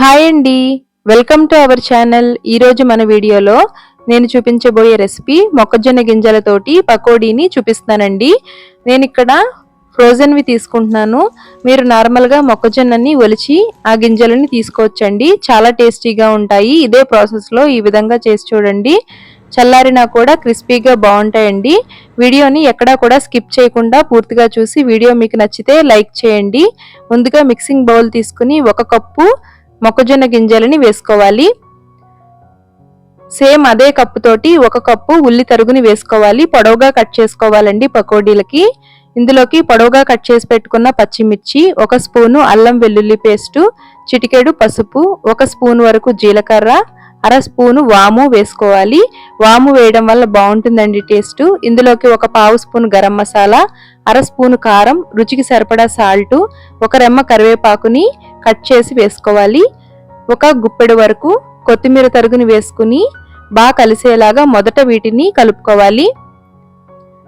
Hi అండి. Welcome to our channel. ఈరోజు మన వీడియోలో నేను చూపించబోయే రెసిపీ మొక్కజొన్న గింజలతోటి పకోడీని చూపిస్తానండి నేను ఇక్కడ ఫ్రోజన్వి తీసుకుంటున్నాను. మీరు నార్మల్గా మొక్కజొన్నని ఒలిచి ఆ గింజలని తీసుకోవచ్చండి. చాలా టేస్టీగా ఉంటాయి. ఇదే ప్రాసెస్లో ఈ విధంగా చేసి చూడండి. చల్లారినా కూడా క్రిస్పీగా బాగుంటాయండి. వీడియోని ఎక్కడా కూడా స్కిప్ చేయకుండా పూర్తిగా చూసి వీడియో మీకు నచ్చితే లైక్ చేయండి. ముందుగా మిక్సింగ్ బౌల్ తీసుకుని ఒక కప్పు మొక్కజొన్న గింజలని వేసుకోవాలి. సేమ్ అదే కప్పుతోటి ఒక కప్పు ఉల్లి తరుగుని వేసుకోవాలి. పొడవుగా కట్ చేసుకోవాలండి పకోడీలకి. ఇందులోకి పొడవుగా కట్ చేసి పెట్టుకున్న పచ్చిమిర్చి ఒక స్పూను అల్లం వెల్లుల్లి పేస్టు చిటికెడు పసుపు ఒక స్పూన్ వరకు జీలకర్ర అర స్పూను వాము వేసుకోవాలి. వాము వేయడం వల్ల బాగుంటుందండి టేస్ట్. ఇందులోకి ఒక పావు స్పూన్ గరం మసాలా అర స్పూను కారం రుచికి సరిపడా సాల్టు ఒక రెమ్మ కరివేపాకుని కట్ చేసి వేసుకోవాలి. ఒక గుప్పెడు వరకు కొత్తిమీర తరుగుని వేసుకుని బాగా కలిసేలాగా మొదట వీటిని కలుపుకోవాలి.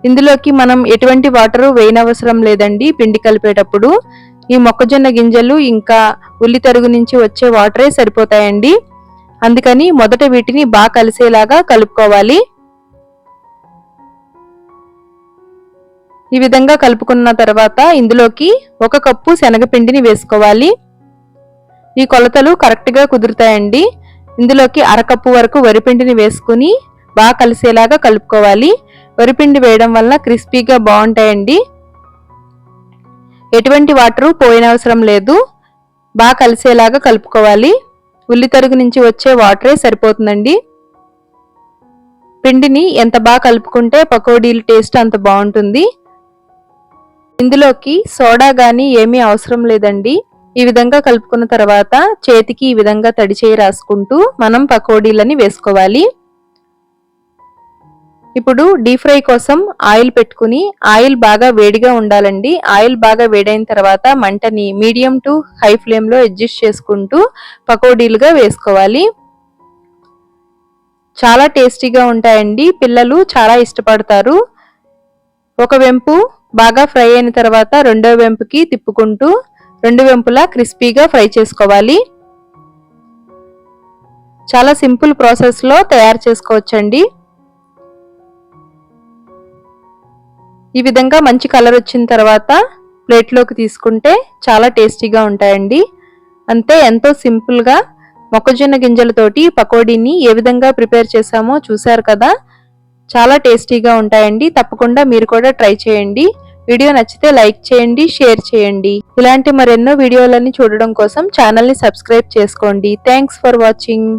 ఇందులోకి మనం ఎటువంటి వాటరు వేయనవసరం లేదండి. పిండి కలిపేటప్పుడు ఈ మొక్కజొన్న గింజలు ఇంకా ఉల్లి తరుగు నుంచి వచ్చే వాటరే సరిపోతాయండి. అందుకని మొదట వీటిని బాగా కలిసేలాగా కలుపుకోవాలి. ఈ విధంగా కలుపుకున్న తర్వాత ఇందులోకి ఒక కప్పు శనగపిండిని వేసుకోవాలి. ఈ కొలతలు కరెక్ట్గా కుదురుతాయండి. ఇందులోకి అరకప్పు వరకు వరిపిండిని వేసుకుని బాగా కలిసేలాగా కలుపుకోవాలి. వరిపిండి వేయడం వల్ల క్రిస్పీగా బాగుంటాయండి. ఎటువంటి వాటరు పోయినవసరం లేదు. బాగా కలిసేలాగా కలుపుకోవాలి. ఉల్లి తరుగు నుంచి వచ్చే వాటరే సరిపోతుందండి. పిండిని ఎంత బాగా కలుపుకుంటే పకోడీల టేస్ట్ అంత బాగుంటుంది. ఇందులోకి సోడా కానీ ఏమీ అవసరం లేదండి. ఈ విధంగా కలుపుకున్న తర్వాత చేతికి ఈ విధంగా తడిచేయి రాసుకుంటూ మనం పకోడీలని వేసుకోవాలి. ఇప్పుడు డీప్ ఫ్రై కోసం ఆయిల్ పెట్టుకుని ఆయిల్ బాగా వేడిగా ఉండాలండి. ఆయిల్ బాగా వేడైన తర్వాత మంటని మీడియం టు హై ఫ్లేమ్లో అడ్జస్ట్ చేసుకుంటూ పకోడీలుగా వేసుకోవాలి. చాలా టేస్టీగా ఉంటాయండి. పిల్లలు చాలా ఇష్టపడతారు. ఒక వెంపు బాగా ఫ్రై అయిన తర్వాత రెండో వెంపుకి తిప్పుకుంటూ రెండు వెంపులా క్రిస్పీగా ఫ్రై చేసుకోవాలి. చాలా సింపుల్ ప్రాసెస్లో తయారు చేసుకోవచ్చండి. ఈ విధంగా మంచి కలర్ వచ్చిన తర్వాత ప్లేట్లోకి తీసుకుంటే చాలా టేస్టీగా ఉంటాయండి. అంతే ఎంతో సింపుల్గా మొక్కజొన్న గింజలతోటి పకోడీని ఏ విధంగా ప్రిపేర్ చేసామో చూశారు కదా? చాలా టేస్టీగా ఉంటాయండి. తప్పకుండా మీరు కూడా ట్రై చేయండి. వీడియో నచ్చితే లైక్ చేయండి షేర్ చేయండి. ఇలాంటి మరెన్నో వీడియోలన్నీ చూడడం కోసం ఛానల్ని సబ్స్క్రైబ్ చేసుకోండి. Thanks for watching.